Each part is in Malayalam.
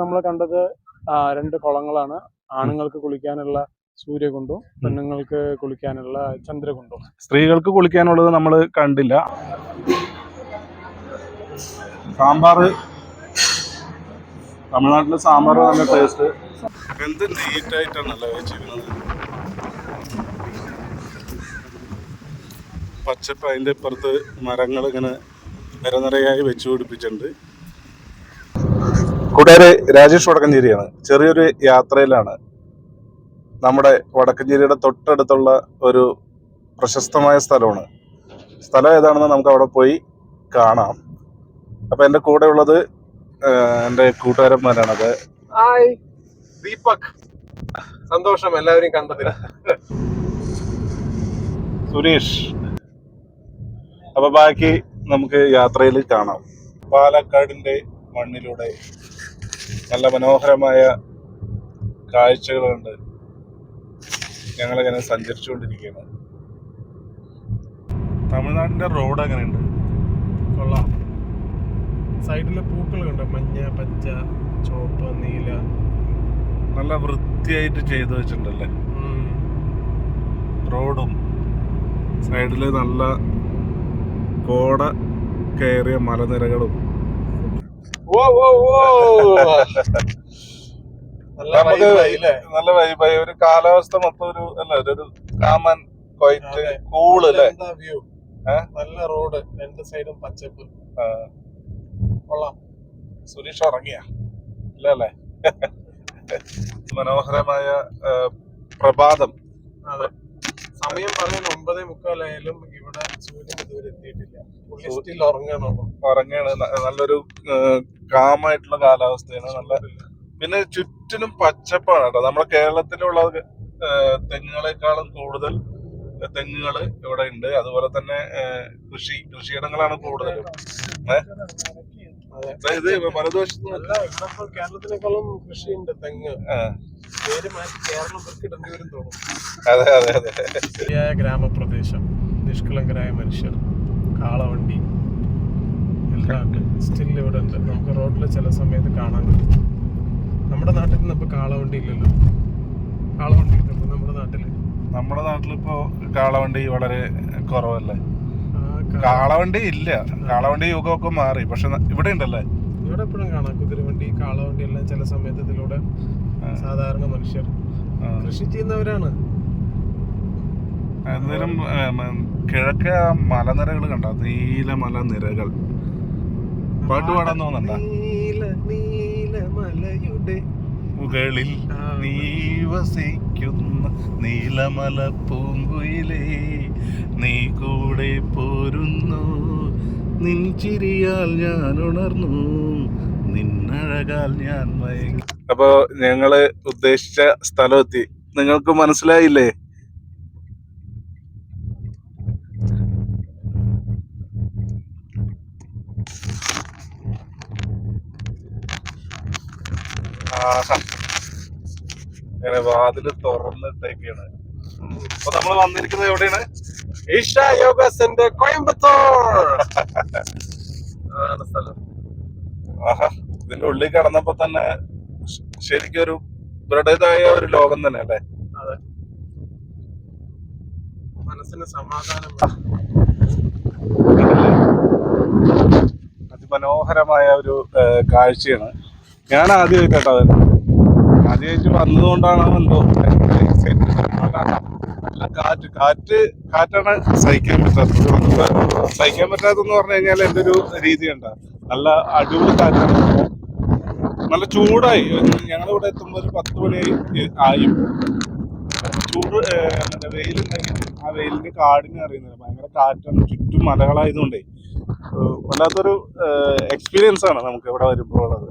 നമ്മൾ കണ്ടത് ആ, രണ്ട് കുളങ്ങളാണ്. ആണുങ്ങൾക്ക് കുളിക്കാനുള്ള സൂര്യകുണ്ടും പെണ്ണുങ്ങൾക്ക് കുളിക്കാനുള്ള ചന്ദ്രകുണ്ടും. സ്ത്രീകൾക്ക് കുളിക്കാനുള്ളത് നമ്മൾ കണ്ടില്ല. സാമ്പാർ തമിഴ്നാട്ടിലെ സാമ്പാർ നല്ല ടേസ്റ്റ് എന്ത് നീറ്റായിട്ടാണല്ലോ വെച്ചിരുന്നത് പച്ചപ്പ് അതിന്റെ ഇപ്പുറത്ത് മരങ്ങൾ ഇങ്ങനെ നിരനിരയായി വെച്ചു പിടിപ്പിച്ചിട്ടുണ്ട്. കൂട്ടുകാര് രാജേഷ് വടക്കഞ്ചേരിയാണ്. ചെറിയൊരു യാത്രയിലാണ് നമ്മുടെ വടക്കഞ്ചേരിയുടെ തൊട്ടടുത്തുള്ള ഒരു പ്രശസ്തമായ സ്ഥലമാണ്. സ്ഥലം ഏതാണെന്ന് നമുക്ക് അവിടെ പോയി കാണാം. അപ്പൊ എന്റെ കൂടെ ഉള്ളത് എന്റെ കൂട്ടുകാരന്മാരാണത്. ഹായ്. ദീപക്. സന്തോഷം എല്ലാവരും കണ്ടത് സുരേഷ്. അപ്പൊ ബാക്കി നമുക്ക് യാത്രയിൽ കാണാം. പാലക്കാടിന്റെ മണ്ണിലൂടെ നല്ല മനോഹരമായ കാഴ്ചകളുണ്ട്. ഞങ്ങളിങ്ങനെ സഞ്ചരിച്ചുകൊണ്ടിരിക്കുകയാണ്. തമിഴ്നാടിന്റെ റോഡ് അങ്ങനെയുണ്ട് കൊള്ളാം. സൈഡിലെ പൂക്കൾ കണ്ടോ മഞ്ഞ പച്ച ചുവപ്പ് നീല. നല്ല വൃത്തിയായിട്ട് ചെയ്തു വെച്ചിട്ടുണ്ടല്ലേ? റോഡും സൈഡിൽ നല്ല കോട കയറിയ മലനിരകളും നമുക്ക്? നല്ല വൈബായി ഒരു കാലാവസ്ഥ മൊത്തം ഒരു അല്ല ഒരു കാമൻ ക്വൈറ്റ് കൂൾ അല്ലേ? നല്ല റോഡ് രണ്ട് സൈഡും പച്ചപ്പ്. കൊള്ളാം. സുരേഷ് ഉറങ്ങിയ? ഇല്ല അല്ലേ? മനോഹരമായ പ്രഭാതം. സമയം പറയുന്ന ഒമ്പതേ മുക്കാലായാലും ഇവിടെ സൂര്യൻ ഇതുവരെ എത്തിയിട്ടില്ല. ഉറങ്ങാണ് നല്ലൊരു കാമായിട്ടുള്ള കാലാവസ്ഥയാണ്. നല്ല പിന്നെ ചുറ്റിനും പച്ചപ്പാണ് കേട്ടോ. നമ്മുടെ കേരളത്തിലുള്ള തെങ്ങുകളെക്കാളും കൂടുതൽ തെങ്ങുകൾ ഇവിടെ ഉണ്ട്. അതുപോലെ തന്നെ കൃഷി കൃഷിയിടങ്ങളാണ് കൂടുതലും. അതെ ഇത് ഇപ്പൊ കേരളത്തിനേക്കാളും കൃഷിയുണ്ട് തെങ്ങ്. പേര് മാറ്റി കേരളം വരും തോന്നും ശരിയായ ഗ്രാമപ്രദേശം നിഷ്കളങ്കരായ മനുഷ്യർ കാളവണ്ടി എല്ലാം സ്റ്റിൽ ഇവിടെ ഉണ്ട്. നമുക്ക് റോഡിൽ ചില സമയത്ത് കാണാൻ പറ്റും. നമ്മുടെ നാട്ടിൽ നിന്ന് ഇപ്പോൾ കാളവണ്ടി ഇല്ലല്ലോ. കാളവണ്ടി ഇല്ലല്ലോ നമ്മുടെ നാട്ടിൽ നമ്മുടെ നാട്ടിലിപ്പോ കാളവണ്ടി വളരെ കുറവല്ലേ? കാളവണ്ടി ഇല്ല. കാളവണ്ടി യുഗമൊക്കെ മാറി. പക്ഷെ ഇവിടെ ഉണ്ടല്ലേ? ഇവിടെ എപ്പോഴും കാണാം. കുതിരവണ്ടി കാളവണ്ടി എല്ലാം ചില സമയത്ത് ഇതിലൂടെ സാധാരണ മനുഷ്യർ കൃഷി ചെയ്യുന്നവരാണ്. എന്തായാലും കിഴക്കേ മലനിരകൾ കണ്ട നീല മലനിരകൾ. പാട്ട് പാടാൻ തോന്നണ്ട. നീല നീല മുകളിൽ നീ വസിക്കുന്ന നീലമല പൂങ്കുയിലേ നീ കൂടെ പോരുന്നു. നിൻ ചിരിയാൽ ഞാൻ ഉണർന്നു. നിന്നഴകാൽ ഞാൻ മയങ്ങി. അപ്പോ ഞങ്ങൾ ഉദ്ദേശിച്ച സ്ഥലമെത്തി നിങ്ങൾക്ക് മനസ്സിലായില്ലേ? ആഹാ. ഇങ്ങനെ വാതിൽ തുറന്നിട്ടേക്കാണ് അപ്പൊ നമ്മൾ വന്നിരിക്കുന്നത് എവിടെയാണ്? ഈഷ യോഗ സെന്റർ കോയമ്പത്തൂർ. അതാണ് സ്ഥലം. ആഹാ. ഇതിന്റെ ഉള്ളിൽ കടന്നപ്പോ തന്നെ ശരിക്കും ഒരു ഇവരുടേതായ ഒരു ലോകം തന്നെ അല്ലേ? മനസ്സിന് സമാധാനം അതിമനോഹരമായ ഒരു കാഴ്ചയാണ്. ഞാൻ ആദ്യമായിട്ട് കേട്ടോ ആദ്യമായിട്ട് വന്നതുകൊണ്ടാണോ എന്തോ നല്ല കാറ്റ് കാറ്റ് കാറ്റാണ് സഹിക്കാൻ പറ്റാത്തത്. സഹിക്കാൻ പറ്റാത്തതെന്ന് പറഞ്ഞു കഴിഞ്ഞാൽ എന്റെ ഒരു രീതി ഉണ്ട് നല്ല അടിപൊളി കാറ്റാണ്. നല്ല ചൂടായി. ഞങ്ങളിവിടെ എത്തുമ്പോൾ ഒരു പത്ത് മണിയായി ആയി. ചൂട് വെയിലുണ്ടെങ്കിൽ ആ വെയിലിന്റെ കാടിനെ അറിയുന്നത് ഭയങ്കര കാറ്റാണ്. ചുറ്റും മലകളായതുകൊണ്ടേ. വല്ലാത്തൊരു എക്സ്പീരിയൻസ് ആണ് നമുക്ക് ഇവിടെ വരുമ്പോൾ ഉള്ളത്.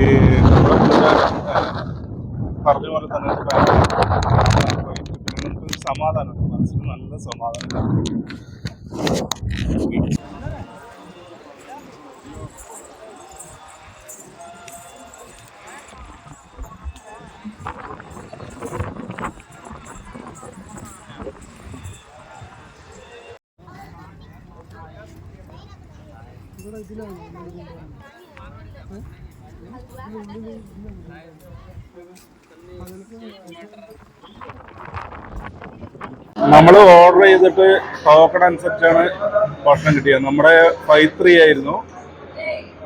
ഈ നമ്മുടെ കൂട്ടുകാരൻ, ഏഹ് പറഞ്ഞ പോലെ തന്നെ ഒരു ഭയങ്കര പിന്നെ നമുക്കൊരു സമാധാനം മനസ്സിന് നല്ല സമാധാനം ഇവിടെ ഇതിലാണ്. നമ്മൾ ഓർഡർ ചെയ്തിട്ട് ടോക്കൺ അനുസരിച്ചാണ് ഭക്ഷണം കിട്ടിയത്. നമ്മുടെ ഫൈവ് ത്രീ ആയിരുന്നു.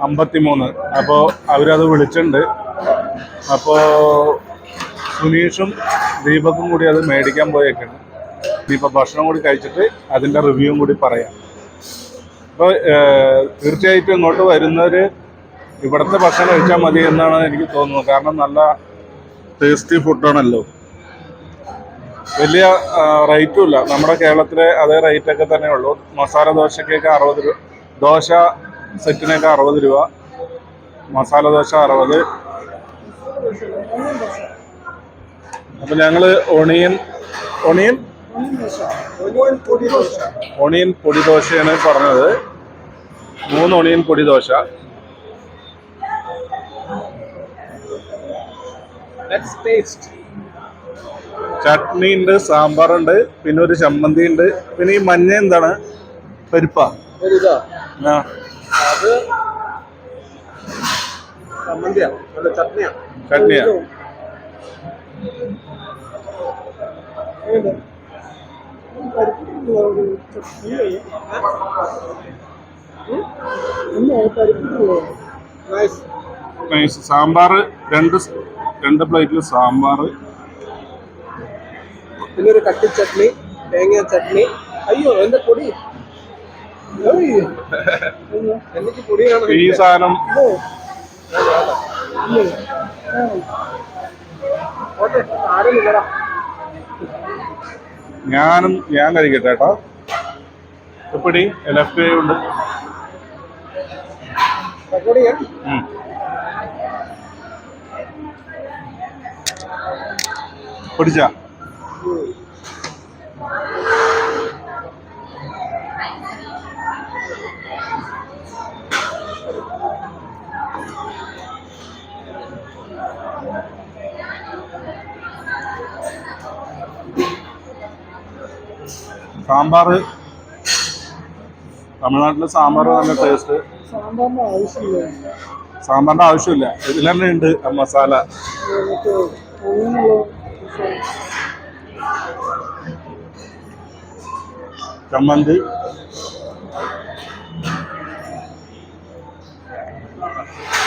അമ്പത്തിമൂന്ന്. അപ്പോൾ അവരത് വിളിച്ചിട്ടുണ്ട്. അപ്പോൾ സുനീഷും ദീപക്കും കൂടി അത് മേടിക്കാൻ പോയേക്കാണ്. ഇനിയിപ്പോൾ ഭക്ഷണം കൂടി കഴിച്ചിട്ട് അതിന്റെ റിവ്യൂവും കൂടി പറയാം. അപ്പോൾ തീർച്ചയായിട്ടും ഇങ്ങോട്ട് വരുന്നവർ ഇവിടുത്തെ ഭക്ഷണം കഴിച്ചാൽ മതി എന്നാണ് എനിക്ക് തോന്നുന്നത്. കാരണം നല്ല ടേസ്റ്റി ഫുഡാണല്ലോ വലിയ റേറ്റും ഇല്ല. നമ്മുടെ കേരളത്തിലെ അതേ റേറ്റ് ഒക്കെ തന്നെ ഉള്ളൂ. മസാല ദോശക്കൊക്കെ അറുപത് രൂപ ദോശ സെറ്റിനൊക്കെ അറുപത് രൂപ. മസാല ദോശ അറുപത്. അപ്പൊ ഞങ്ങൾ ഒണിയൻ ഒണിയൻ? ഒണിയൻ പൊടി ദോശയാണ് പറഞ്ഞത്. മൂന്ന് ഒണിയൻ പൊടി ദോശ. ചട്നി ഉണ്ട് സാമ്പാറുണ്ട് പിന്നെ ഒരു ചമ്മന്തി ഉണ്ട് പിന്നെ ഈ മഞ്ഞ എന്താണ്? പരിപ്പ. ചട്നിയാ. നൈസ് സാമ്പാർ രണ്ട് രണ്ട് പ്ലേറ്റിൽ സാമ്പാർ പിന്നെ ഒരു കട്ടി ചട്നി തേങ്ങ ചട്നി. അയ്യോ എന്റെ പൊടി. എനിക്ക് പൊടിയാണ് ഈ സാധനം ഞാനും ഞാൻ കഴിക്കട്ടെ കേട്ടോ. എപ്പടി? ലെഫ്റ്റ് ഉണ്ട് പിടിച്ച. സാമ്പാർ തമിഴ്നാട്ടിലെ സാമ്പാർ നല്ല ടേസ്റ്റ് സാമ്പാറിന്റെ ആവശ്യമില്ല. സാമ്പാറിന്റെ ആവശ്യമില്ല. ഇതിൽ തന്നെ ഉണ്ട് മസാല. ചമ്മന്തി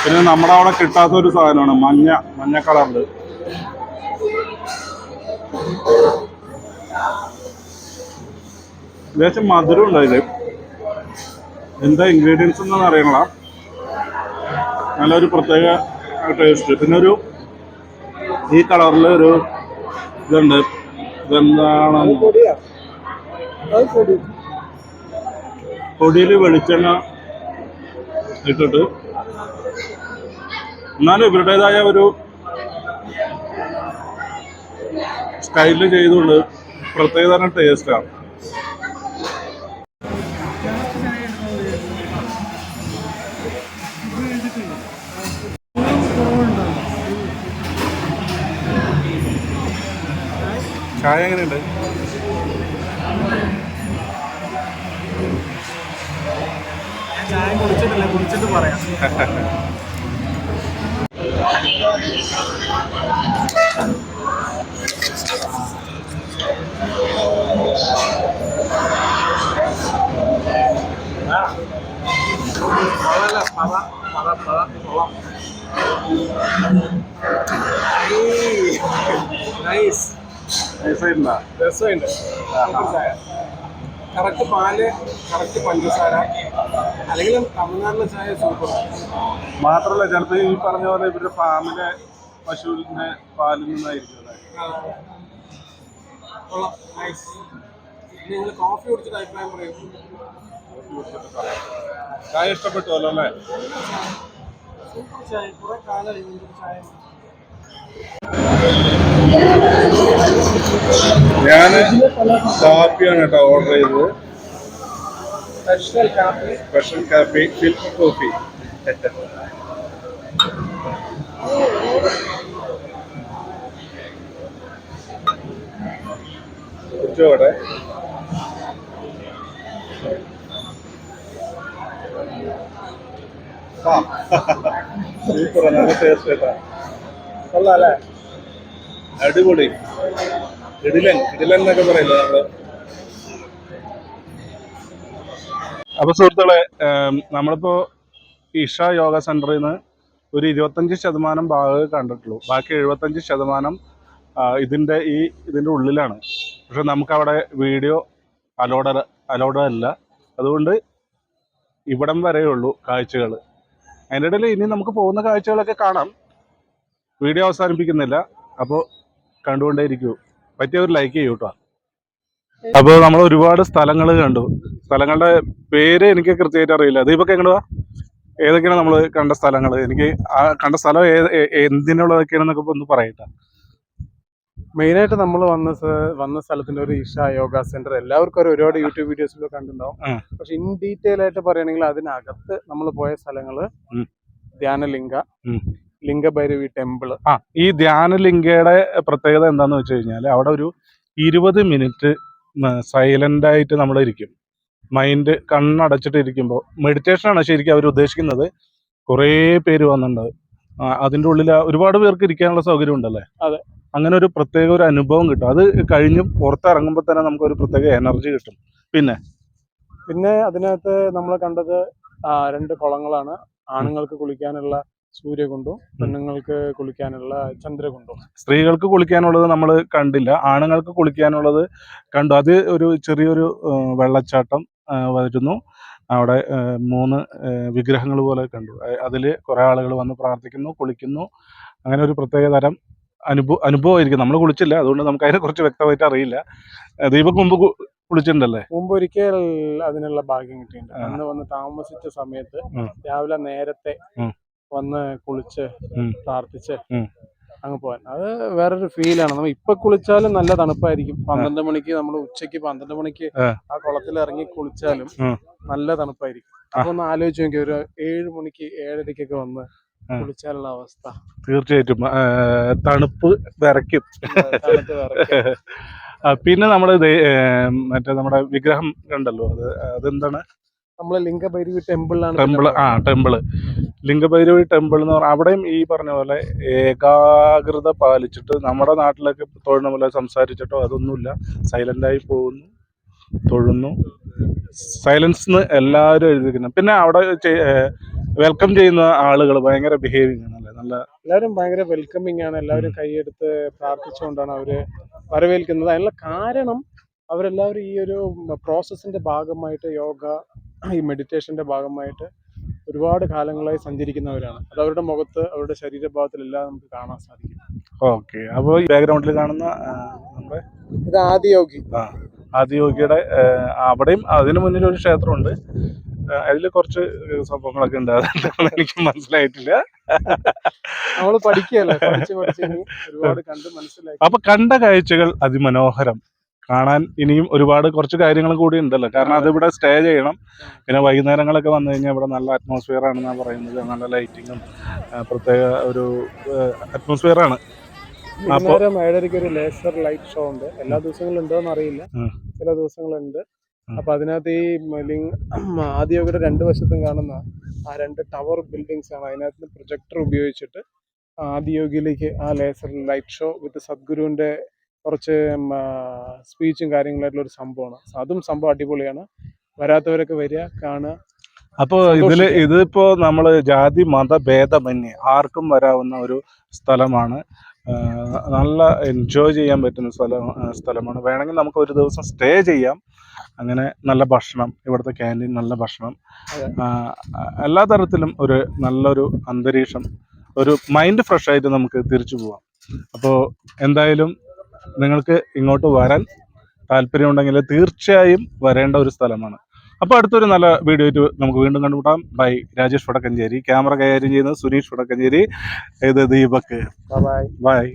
പിന്നെ നമ്മുടെ അവിടെ കിട്ടാത്ത ഒരു സാധനമാണ് മഞ്ഞ മഞ്ഞ കളറിൽ ലേശം മധുരം ഉണ്ട് എന്താ ഇൻഗ്രീഡിയൻസ് എന്നൊന്നും അറിയണല്ല നല്ലൊരു പ്രത്യേക ടേസ്റ്റ് പിന്നെ ഒരു ഈ കളറിൽ ഒരു ഇതുണ്ട്. ഇതെന്താണ്? പൊടിയിൽ വെളിച്ചെണ്ണ ഇട്ടിട്ട്. എന്നാലും ഇവരുടേതായ ഒരു സ്റ്റൈലിൽ ചെയ്തുകൊണ്ട് പ്രത്യേകതരം ടേസ്റ്റാണ് ചായ എങ്ങനെയുണ്ട്? ചായ കുടിച്ചിട്ടില്ല കുടിച്ചിട്ട് പറയാം. രസമുണ്ട്. ചായ. കറക്റ്റ് പാൽ കറക്റ്റ് പഞ്ചസാര അല്ലെങ്കിൽ തമിഴ്നാട്ടിലെ ചായ സൂപ്പർ മാത്രമല്ല ചിലപ്പോൾ ഈ പറഞ്ഞ പോലെ ഇവരുടെ ഫാമിലെ പശുവിന്റെ പാലിൽ നിന്നായിരിക്കും നിങ്ങൾ കോഫി കുടിച്ചിട്ട് അഭിപ്രായം പറയും. ചായ ഇഷ്ടപ്പെട്ടുവല്ലോ അല്ലേ? സൂപ്പർ ചായ. കുറെ ഇങ്ങനത്തെ ചായ. ഞാൻ കാപ്പിയാണ് കേട്ടോ ഓർഡർ ചെയ്തത്. സ്പെഷ്യൽ കാപ്പി. സ്പെഷ്യൽ കാപ്പി ഫിൽറ്റർ കോഫി ഉച്ചയോടെ സൂപ്പർ നല്ല ടേസ്റ്റ് കേട്ടാ കൊള്ളാം അല്ലേ? അടിപൊളി. ഇടിലൻ കിടിലൻ എന്നൊക്കെ പറയില്ല അപ്പൊ സുഹൃത്തുക്കളെ നമ്മളിപ്പോ ഇഷ യോഗ സെന്ററിൽ നിന്ന് ഒരു ഇരുപത്തഞ്ച് ശതമാനം ഭാഗമേ കണ്ടിട്ടുള്ളൂ. ബാക്കി എഴുപത്തഞ്ച് ശതമാനം ഇതിന്റെ ഈ ഇതിന്റെ ഉള്ളിലാണ്. പക്ഷെ നമുക്ക് അവിടെ വീഡിയോ അലോഡ അലോഡ അല്ല അതുകൊണ്ട് ഇവിടം വരെയുള്ളൂ കാഴ്ചകൾ അതിന്റെ ഇടയിൽ ഇനി നമുക്ക് പോകുന്ന കാഴ്ചകളൊക്കെ കാണാം. വീഡിയോ അവസാനിപ്പിക്കുന്നില്ല. അപ്പോൾ കണ്ടുകൊണ്ടേയിരിക്കൂ. പറ്റിയവർ ലൈക്ക് ചെയ്യൂ കേട്ടോ അപ്പോൾ നമ്മൾ ഒരുപാട് സ്ഥലങ്ങൾ കണ്ടു. സ്ഥലങ്ങളുടെ പേര് എനിക്ക് കൃത്യമായിട്ട് അറിയില്ല. അതിപ്പോ എങ്ങനെയാ ഏതൊക്കെയാണ് നമ്മൾ കണ്ട സ്ഥലങ്ങൾ എനിക്ക് ആ കണ്ട സ്ഥലം എന്തിനുള്ളതൊക്കെയാണെന്നൊക്കെ ഒന്ന് പറയട്ടെ. മെയിനായിട്ട് നമ്മൾ വന്ന വന്ന സ്ഥലത്തിന്റെ ഒരു ഇഷ യോഗ സെന്റർ. എല്ലാവർക്കും ഒരു ഒരുപാട് യൂട്യൂബ് വീഡിയോസിലൊക്കെ കണ്ടിട്ടുണ്ടാവും. പക്ഷെ ഇൻ ഡീറ്റെയിൽ ആയിട്ട് പറയുകയാണെങ്കിൽ അതിനകത്ത് നമ്മൾ പോയ സ്ഥലങ്ങൾ. ധ്യാനലിംഗ. ലിംഗഭൈരവി ടെമ്പിൾ ആ ഈ ധ്യാനലിംഗയുടെ പ്രത്യേകത എന്താന്ന് വെച്ച് കഴിഞ്ഞാൽ അവിടെ ഒരു ഇരുപത് മിനിറ്റ് സൈലന്റ് ആയിട്ട് നമ്മൾ ഇരിക്കും. മൈൻഡ് കണ്ണടച്ചിട്ട് ഇരിക്കുമ്പോൾ മെഡിറ്റേഷൻ ആണ് ശരിക്കും അവർ ഉദ്ദേശിക്കുന്നത്. കുറേ പേര് വന്നിട്ടുണ്ട് അതിന്റെ ഉള്ളിൽ ഒരുപാട് പേർക്ക് ഇരിക്കാനുള്ള സൗകര്യം ഉണ്ടല്ലേ? അതെ. അങ്ങനെ ഒരു പ്രത്യേക ഒരു അനുഭവം കിട്ടും. അത് കഴിഞ്ഞ് പുറത്തിറങ്ങുമ്പോൾ തന്നെ നമുക്ക് ഒരു പ്രത്യേക എനർജി കിട്ടും. പിന്നെ? പിന്നെ അതിനകത്ത് നമ്മൾ കണ്ടത് രണ്ട് കുളങ്ങളാണ്. ആണുങ്ങൾക്ക് കുളിക്കാനുള്ള സൂര്യകുണ്ടും പെണ്ണുങ്ങൾക്ക് കുളിക്കാനുള്ള ചന്ദ്രകുണ്ടും. സ്ത്രീകൾക്ക് കുളിക്കാനുള്ളത് നമ്മൾ കണ്ടില്ല. ആണുങ്ങൾക്ക് കുളിക്കാനുള്ളത് കണ്ടു. അത് ഒരു ചെറിയൊരു വെള്ളച്ചാട്ടം വരുന്നു. അവിടെ മൂന്ന് വിഗ്രഹങ്ങൾ പോലെ കണ്ടു. അതിൽ കുറേ ആളുകൾ വന്ന് പ്രാർത്ഥിക്കുന്നു കുളിക്കുന്നു. അങ്ങനെ ഒരു പ്രത്യേക തരം അനുഭവ അനുഭവമായിരിക്കും. നമ്മൾ കുളിച്ചില്ല. അതുകൊണ്ട് നമുക്ക് അതിനെ കുറിച്ച് വ്യക്തമായിട്ട് അറിയില്ല. ദീപക് മുമ്പ് കുളിച്ചിട്ടുണ്ടല്ലേ? മുമ്പ് ഒരിക്കൽ അതിനുള്ള ഭാഗ്യം കിട്ടിയിട്ടുണ്ട്. അന്ന് വന്ന് താമസിച്ച സമയത്ത്. രാവിലെ നേരത്തെ. വന്ന് കുളിച്ച്. പ്രാർത്ഥിച്ച് അങ്ങ് പോകാൻ. അത് വേറൊരു ഫീലാണ് നമ്മൾ ഇപ്പൊ കുളിച്ചാലും നല്ല തണുപ്പായിരിക്കും. പന്ത്രണ്ട് മണിക്ക് നമ്മൾ ഉച്ചയ്ക്ക് പന്ത്രണ്ട് മണിക്ക് ആ. കുളത്തിൽ ഇറങ്ങി കുളിച്ചാലും നല്ല തണുപ്പായിരിക്കും. അപ്പൊ ഒന്ന് ആലോചിച്ച് നോക്കി ഒരു ഏഴ് മണിക്ക് ഏഴരക്കൊക്കെ വന്ന് കുളിച്ചാലുള്ള അവസ്ഥ. തീർച്ചയായിട്ടും. തണുപ്പ് വിറയ്ക്കും. പിന്നെ നമ്മുടെ മറ്റേ നമ്മുടെ വിഗ്രഹം കണ്ടല്ലോ. അത് അതെന്താണ്? നമ്മൾ ലിംഗഭൈരവി ആണ് ടെമ്പിൾ ആ ടെമ്പിൾ ലിംഗഭൈരവി ടെമ്പിൾ എന്ന് പറഞ്ഞാൽ അവിടെയും ഈ പറഞ്ഞ പോലെ ഏകാഗ്രത പാലിച്ചിട്ട് നമ്മുടെ നാട്ടിലൊക്കെ തൊഴുന്ന പോലെ സംസാരിച്ചിട്ടോ അതൊന്നുമില്ല. സൈലന്റ് ആയി പോകുന്നു തൊഴുന്നു. സൈലൻസ് എന്ന് എല്ലാവരും എഴുതിയിരിക്കുന്നു. പിന്നെ അവിടെ വെൽക്കം ചെയ്യുന്ന ആളുകൾ ഭയങ്കര ബിഹേവിങ് ആണ് അല്ലേ? നല്ല എല്ലാവരും ഭയങ്കര വെൽക്കമിങ് ആണ്. എല്ലാവരും കൈയെടുത്ത് പ്രാർത്ഥിച്ചുകൊണ്ടാണ് അവർ വരവേൽക്കുന്നത്. അതിനുള്ള കാരണം അവരെല്ലാവരും ഈ ഒരു പ്രോസസ്സിന്റെ ഭാഗമായിട്ട് യോഗ ഈ മെഡിറ്റേഷന്റെ ഭാഗമായിട്ട് ഒരുപാട് കാലങ്ങളായി സഞ്ചരിക്കുന്നവരാണ്. അത് അവരുടെ മുഖത്ത് അവരുടെ ശരീരഭാഗത്തിലെല്ലാം നമുക്ക് കാണാൻ സാധിക്കും. ഓക്കെ. അപ്പോൾ ഈ ബാക്ക്ഗ്രൗണ്ടിൽ കാണുന്ന നമ്മുടെ ഇത് ആദിയോഗി ആദിയോഗിയുടെ ആ, അവിടെയും അതിന് മുന്നിൽ ഒരു ക്ഷേത്രമുണ്ട്. അതിൽ കുറച്ച് സംഭവങ്ങളൊക്കെ ഉണ്ട്. അതെന്താണെന്ന് എനിക്ക് മനസ്സിലായിട്ടില്ല. നമ്മൾ പഠിക്കുകയല്ലേ? പഠിച്ച് പഠിച്ച് ഒരുപാട് കണ്ട് അപ്പൊ കണ്ട കാഴ്ചകൾ അതിമനോഹരം. കാണാൻ ഇനിയും ഒരുപാട് കുറച്ച് കാര്യങ്ങൾ കൂടി ഉണ്ടല്ലോ. കാരണം അതിവിടെ സ്റ്റേ ചെയ്യണം. പിന്നെ വൈകുന്നേരങ്ങളൊക്കെ വന്നു കഴിഞ്ഞാൽ ഇവിടെ നല്ല അറ്റ്മോസ്ഫിയർ ആണെന്നാണ് പറയുന്നത്. നല്ല ലൈറ്റിങ്ങും പ്രത്യേക ഒരു അറ്റ്മോസ്ഫിയർ ആണ്. ഒരു ലേസർ ലൈറ്റ് ഷോ ഉണ്ട്. എല്ലാ ദിവസങ്ങളും ഉണ്ടോ എന്ന് അറിയില്ല. ചില ദിവസങ്ങളുണ്ട്. അപ്പൊ അതിനകത്ത് ഈ ലിംഗ് ആദ്യമൊക്കെ രണ്ട് വശത്തും കാണുന്ന ആ രണ്ട് ടവർ ബിൽഡിങ്സ് ആണ്. അതിനകത്ത് പ്രൊജക്ടർ ഉപയോഗിച്ചിട്ട് ആദിയോഗിയിലേക്ക് ആ ലേസർ ലൈറ്റ് ഷോ വിത്ത് സദ്ഗുരുവിന്റെ കുറച്ച് സ്പീച്ചും കാര്യങ്ങളായിട്ടുള്ള ഒരു സംഭവമാണ്. അതും സംഭവം അടിപൊളിയാണ്. വരാത്തവരൊക്കെ വരിക കാണുക. അപ്പോൾ ഇതിൽ ഇതിപ്പോ നമ്മൾ ജാതി മത ഭേദമന്യേ ആർക്കും വരാവുന്ന ഒരു സ്ഥലമാണ്. നല്ല എൻജോയ് ചെയ്യാൻ പറ്റുന്ന സ്ഥലം സ്ഥലമാണ്. വേണമെങ്കിൽ നമുക്ക് ഒരു ദിവസം സ്റ്റേ ചെയ്യാം. അങ്ങനെ നല്ല ഭക്ഷണം ഇവിടുത്തെ ക്യാന്റീൻ നല്ല ഭക്ഷണം. എല്ലാ തരത്തിലും ഒരു നല്ലൊരു അന്തരീക്ഷം ഒരു മൈൻഡ് ഫ്രഷ് ആയിട്ട് നമുക്ക് തിരിച്ചു പോവാം. അപ്പോൾ എന്തായാലും നിങ്ങൾക്ക് ഇങ്ങോട്ട് വരാൻ താല്പര്യമുണ്ടെങ്കിൽ തീർച്ചയായും വരേണ്ട ഒരു സ്ഥലമാണ്. അപ്പോൾ അടുത്തൊരു നല്ല വീഡിയോ ആയിട്ട് നമുക്ക് വീണ്ടും കണ്ടുമുട്ടാം. ബൈ രാജേഷ് വടക്കഞ്ചേരി. ക്യാമറ കൈകാര്യം ചെയ്യുന്നത് സുനീഷ് വടക്കഞ്ചേരി. ഇത് ദീപക്. Bye bye